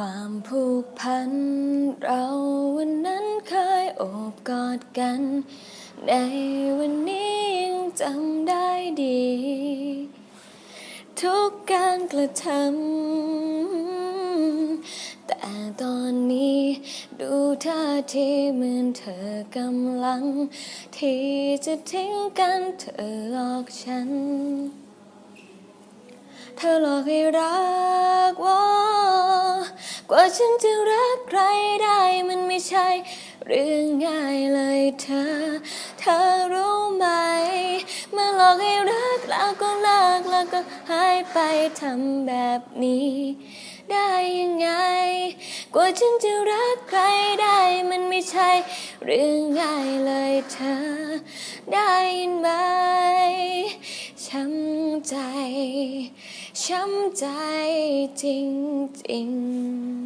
ความผูกพัน เราวันนั้นเคยโอบกอดกัน ในวันนี้ยังจำได้ดี ทุกการกระทำแต่ตอนนี้ดูท่าทีเหมือนเธอกำลัง ที่จะทิ้งกันเธอหลอกฉัน เธอหลอกให้รัก กว่าฉันจะรักใครได้มันไม่ใช่ เรื่องง่ายเลยเธอ เธอรู้ไหม เมื่อหลอกให้รักแล้วก็เลิกแล้วก็หายไปทำแบบนี้ ได้ยังไง กว่าฉันจะรักใครได้มันไม่ใช่ เรื่องง่ายเลยเธอ ได้ยินไหมช้ำใจ ช้ำใจจริงๆ